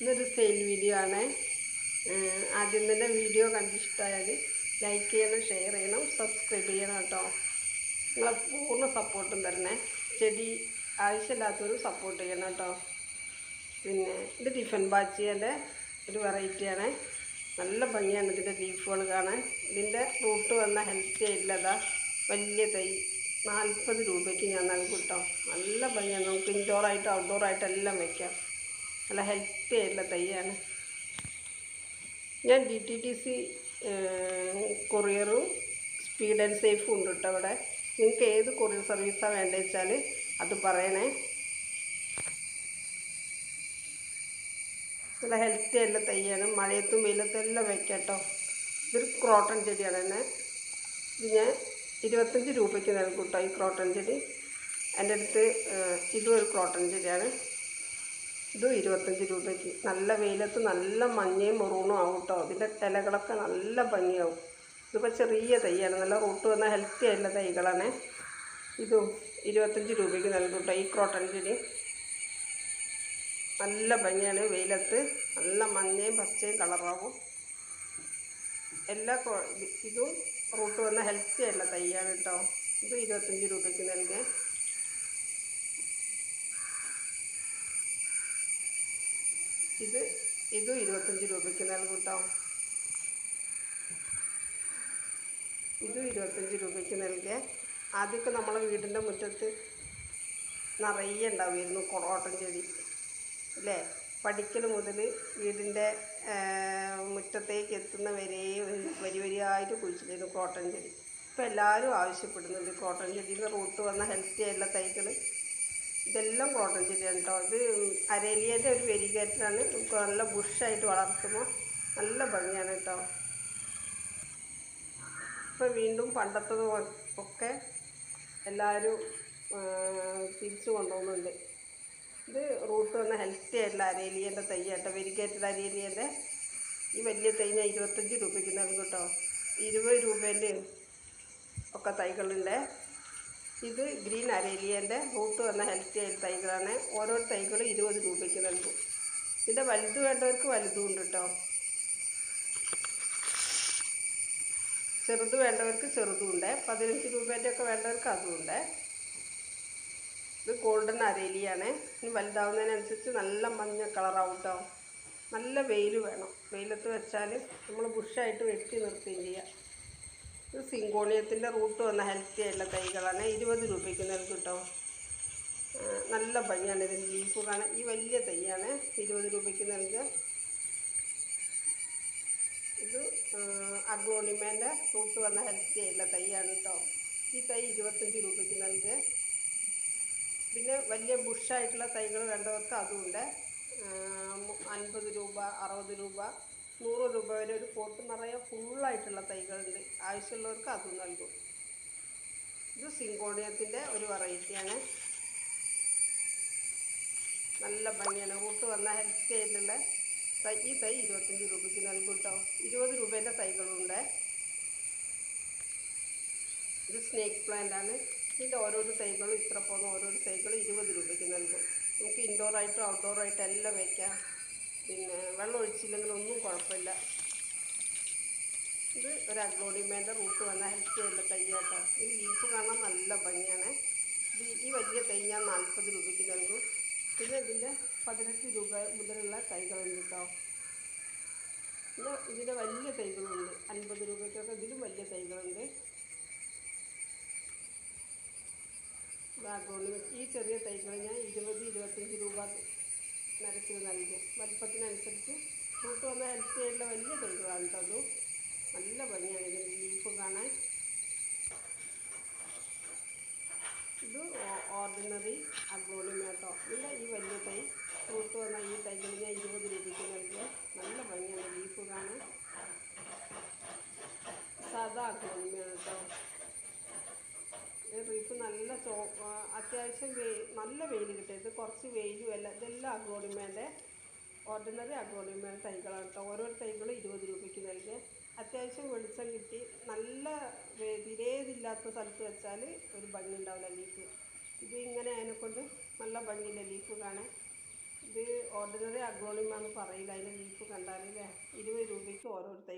ഇന്നൊരു sale video ആണ്. ആദ്യം തന്നെ വീഡിയോ കണ്ടിഷ്ടമായാൽ ലൈക്ക് ചെയ്യണം ഷെയർ ചെയ്യണം സബ്സ്ക്രൈബ് ചെയ്യണം കേട്ടോ. നിങ്ങളെ പൂർണ സപ്പോർട്ടും തരണേ. ചെടി ആവശ്യമില്ലാത്തവർ സപ്പോർട്ട് ചെയ്യണം കേട്ടോ. പിന്നെ ഇത് ടിഫൻ ബാച്ചിയുടെ ഒരു വെറൈറ്റിയാണ് നല്ല ഭംഗിയാണ് ഇതിന്റെ ലീഫുകൾ കാണാൻ. ഇതിന്റെ റൂട്ട് വന്ന ഹെൽത്തി ആയിട്ടുള്ളതാ വലിയ തൈ. നാൽപ്പത് രൂപയ്ക്ക് ഞാൻ നൽകും കേട്ടോ. നല്ല ഭംഗിയാണ്. നമുക്ക് ഇൻഡോറായിട്ടും ഔട്ട്ഡോറായിട്ടും എല്ലാം വയ്ക്കാം നല്ല ഹെൽത്തി ആയിട്ടുള്ള തൈയാണ് ഞാൻ ഡി ടി ടി സി കൊറിയറും സ്പീഡ് ആൻഡ് സേഫും ഉണ്ട് കേട്ടോ അവിടെ. നിങ്ങൾക്ക് ഏത് കൊറിയർ സർവീസാണ് വേണ്ടത് വെച്ചാൽ അത് പറയണേ. നല്ല ഹെൽത്തി ആയിട്ടുള്ള തൈയാണ് മഴയത്തും വെയിലത്തും എല്ലാം വയ്ക്കാം കേട്ടോ ഇതൊരു ക്രോട്ടൺ ചെടിയാണ് തന്നെ. ഇത് ഞാൻ ഇരുപത്തഞ്ച് രൂപയ്ക്ക് നൽകും കേട്ടോ ഈ ക്രോട്ടൺ ചെടി. എന്റെ അടുത്ത് ഇതും ഒരു ക്രോട്ടൺ ചെടിയാണ്. ഇതും ഇരുപത്തഞ്ച് രൂപയ്ക്ക്. നല്ല വെയിലത്ത് നല്ല മഞ്ഞയും മെറൂണും ആവും കേട്ടോ ഇതിന്റെ ഇലകളൊക്കെ നല്ല ഭംഗിയാവും. ഇതിപ്പോൾ ചെറിയ തൈയാണ്. നല്ല റൂട്ട് വന്ന ഹെൽത്തി ആയിട്ടുള്ള തൈകളാണ്. ഇതും ഇരുപത്തഞ്ച് രൂപയ്ക്ക് നൽകും കേട്ടോ ഈ ക്രോട്ടൺ ചെടി. നല്ല ഭംഗിയാണ് വെയിലത്ത്. നല്ല മഞ്ഞയും പച്ചയും കളറാവും. എല്ലാ ഇതും റൂട്ട് വന്ന ഹെൽത്തി ആയിട്ടുള്ള തൈയാണ് കേട്ടോ ഇത് ഇരുപത്തഞ്ച് രൂപയ്ക്ക് നൽകാൻ ഇത് ഇതും ഇരുപത്തഞ്ച് രൂപയ്ക്ക് നൽകും കേട്ടോ ഇതും ഇരുപത്തഞ്ച് രൂപയ്ക്ക് നൽകിയ ആദ്യമൊക്കെ നമ്മളെ വീടിന്റെ മുറ്റത്ത് നിറയെ ഉണ്ടാവുമായിരുന്നു കൊറോട്ടൻ ചെടി അല്ലേ? പഠിക്കൽ മുതൽ വീടിന്റെ മുറ്റത്തേക്ക് എത്തുന്ന വരെ വരി വരിയായിട്ട് കുഴിച്ചിരുന്നു കോട്ടൺ ചെടി. ഇപ്പോൾ എല്ലാവരും ആവശ്യപ്പെടുന്നുണ്ട് കോട്ടൺ ചെടിയിൽ നിന്ന് റൂട്ട് വന്ന ഹെൽത്തി ആയിട്ടുള്ള തൈകൾ ഇതെല്ലാം കോട്ടൺ ചെടിയാണ് കേട്ടോ. ഇത് അരേലിയന്റെ ഒരു വെരികേറ്ററാണ് നല്ല ബുഷായിട്ട് വളർത്തുമ്പോൾ നല്ല ഭംഗിയാണ് കേട്ടോ. ഇപ്പോൾ വീണ്ടും പണ്ടത്തത് ഒക്കെ എല്ലാവരും തിരിച്ചു കൊണ്ടുപോകുന്നുണ്ട്. ഇത് റൂട്ട് വന്ന ഹെൽത്തി ആയിട്ടുള്ള അരേലിയന്റെ തൈ കേട്ടോ. വെരിഗേറ്റഡ് അരേലിയന്റെ ഈ വലിയ തൈ ഞാൻ ഇരുപത്തഞ്ച് രൂപയ്ക്ക് നൽകും കേട്ടോ. ഇരുപത് രൂപേന്റെ ഒക്കെ തൈകളുണ്ട്. ഇത് ഗ്രീൻ അരേലിയന്റെ റൂട്ട് വന്ന ഹെൽത്തി ആയിട്ട് തൈകളാണ്. ഓരോ തൈകളും ഇരുപത് രൂപയ്ക്ക് നൽകും. ഇതിന്റെ വലുത് വേണ്ടവർക്ക് വലുതും ഉണ്ട് കേട്ടോ ചെറുത് വേണ്ടവർക്ക് ചെറുതും ഉണ്ട് പതിനഞ്ച് രൂപേന്റെ ഒക്കെ വേണ്ടവർക്ക് അതും ഉണ്ട് ഇത് ഗോൾഡൻ അരേലിയാണ്. ഇനി വലുതാവുന്നതിനനുസരിച്ച് നല്ല മഞ്ഞ കളറാവും കേട്ടോ നല്ല വെയിൽ വേണം. വെയിലത്ത് വെച്ചാൽ നമ്മൾ ബുഷായിട്ട് വെട്ടി നിർത്തുകയും ചെയ്യാം. സിങ്കോണിയത്തിന്റെ റൂട്ട് വന്ന ഹെൽത്തി ആയിട്ടുള്ള തൈകളാണ്. ഇരുപത് രൂപയ്ക്ക് നൽകും കേട്ടോ നല്ല ഭംഗിയാണ്. ഇതിന്റെ ലീഫ് കാണാൻ ഈ വലിയ തൈയാണ്. ഇരുപത് രൂപയ്ക്ക് നൽകുക. ഇത് അഗ്രോണിമേന്റെ റൂട്ട് വന്ന ഹെൽത്തി ആയിട്ടുള്ള തൈയാണ് കേട്ടോ ഈ തൈ ഇരുപത്തഞ്ച് രൂപയ്ക്ക് നൽകുക. പിന്നെ വലിയ ബുഷായിട്ടുള്ള തൈകൾ വേണ്ടവർക്ക് അതുമുണ്ട് അൻപത് രൂപ അറുപത് രൂപ. നൂറ് രൂപ വരെ ഒരു പോട്ട് നിറയെ ഫുള്ളായിട്ടുള്ള തൈകളുണ്ട്. ആവശ്യമുള്ളവർക്ക് അതും നൽകും. ഇത് സിങ്കോണിയത്തിന്റെ ഒരു വെറൈറ്റിയാണ് നല്ല ഭംഗിയാണ്. റൂട്ട് വന്ന ഹെൽത്തി ആയിട്ടുള്ള തൈ ഈ തൈ ഇരുപത്തഞ്ച് രൂപയ്ക്ക് നൽകും കേട്ടോ ഇരുപത് രൂപേന്റെ തൈകളുണ്ട്. ഇത് സ്നേക്ക് പ്ലാന്റ് ആണ്. ഇതിന്റെ ഓരോരോ തൈകളും ഇത്ര പോകുന്ന ഓരോരോ തൈകളും ഇരുപത് രൂപയ്ക്ക് നൽകും. നമുക്ക് ഇൻഡോറായിട്ടും ഔട്ട്ഡോറായിട്ടും എല്ലാം വയ്ക്കാം പിന്നെ വെള്ളം ഒഴിച്ചില്ലെങ്കിൽ ഒന്നും കുഴപ്പമില്ല. ഇത് ഒരു അഗ്ലോണിമേന്റെ റൂട്ട് വന്ന ഹെൽപ്പ് ചെയ്യുന്ന തൈ ഈ ലീഫ് കാണാൻ നല്ല ഭംഗിയാണ്. ഈ വലിയ തൈ ഞാൻ നാൽപ്പത് രൂപയ്ക്ക് നൽകും. പിന്നെ ഇതിന്റെ പതിനെട്ട് രൂപ മുതലുള്ള തൈകളുണ്ട് കേട്ടോ പിന്നെ ഇതിന്റെ വലിയ തൈകളുണ്ട്. അൻപത് രൂപയ്ക്കൊക്കെ ഇതിലും വലിയ തൈകളുണ്ട്. ബാഗോണ് ഈ ചെറിയ തൈകൾ ഞാൻ ഇരുപത് ഇരുപത്തഞ്ച് രൂപ നിരക്കിൽ നൽകും. വലിപ്പത്തിനനുസരിച്ച് ഫ്രൂട്ട് വന്ന ഹെൽത്തി ആയിട്ടുള്ള വലിയ കേട്ടോ നല്ല ഭംഗിയാണ് ഇതിന്റെ ലീഫ് കാണാൻ. ഇത് ഓർഡിനറി അഗ്ലോണിമ കേട്ടോ ഇതിന്റെ ഈ വലിയ തൈ ഫ്രൂട്ട് വന്ന ഈ തൈകൾ ഞാൻ ഇരുപത് രൂപയ്ക്ക് നൽകുക നല്ല ഭംഗിയാണ് ലീഫ് കാണാൻ സാധാ അഗ്ലോണിമയാണ് കേട്ടോ ഈ റീഫ് നല്ല ചോ ആ, അത്യാവശ്യം വെയിൽ നല്ല വെയിൽ കിട്ടും. ഇത് കുറച്ച് വെയിലും അല്ല ഇതെല്ലാം അഗ്ലോണിമേന്റെ ഓർഡിനറി അഗ്ലോണിമേ തൈകളാണ് കേട്ടോ. ഓരോ തൈകളും ഇരുപത് രൂപയ്ക്ക് നൽകിയ അത്യാവശ്യം വെളിച്ചം കിട്ടി. നല്ല വേ- തീരെ ഇതില്ലാത്ത സ്ഥലത്ത് വെച്ചാൽ ഒരു ഭംഗി ഉണ്ടാവില്ല ലീഫ്. ഇത് ഇങ്ങനെ അതിനെക്കൊണ്ട് നല്ല ഭംഗിയില്ല ലീഫ് കാണാൻ? ഇത് ഓർഡിനറി അഗ്ലോണിമ എന്ന് പറയില്ല. അതിന്റെ ലീഫ് കണ്ടാലല്ലേ ഇരുപത് രൂപയ്ക്ക് ഓരോ തൈ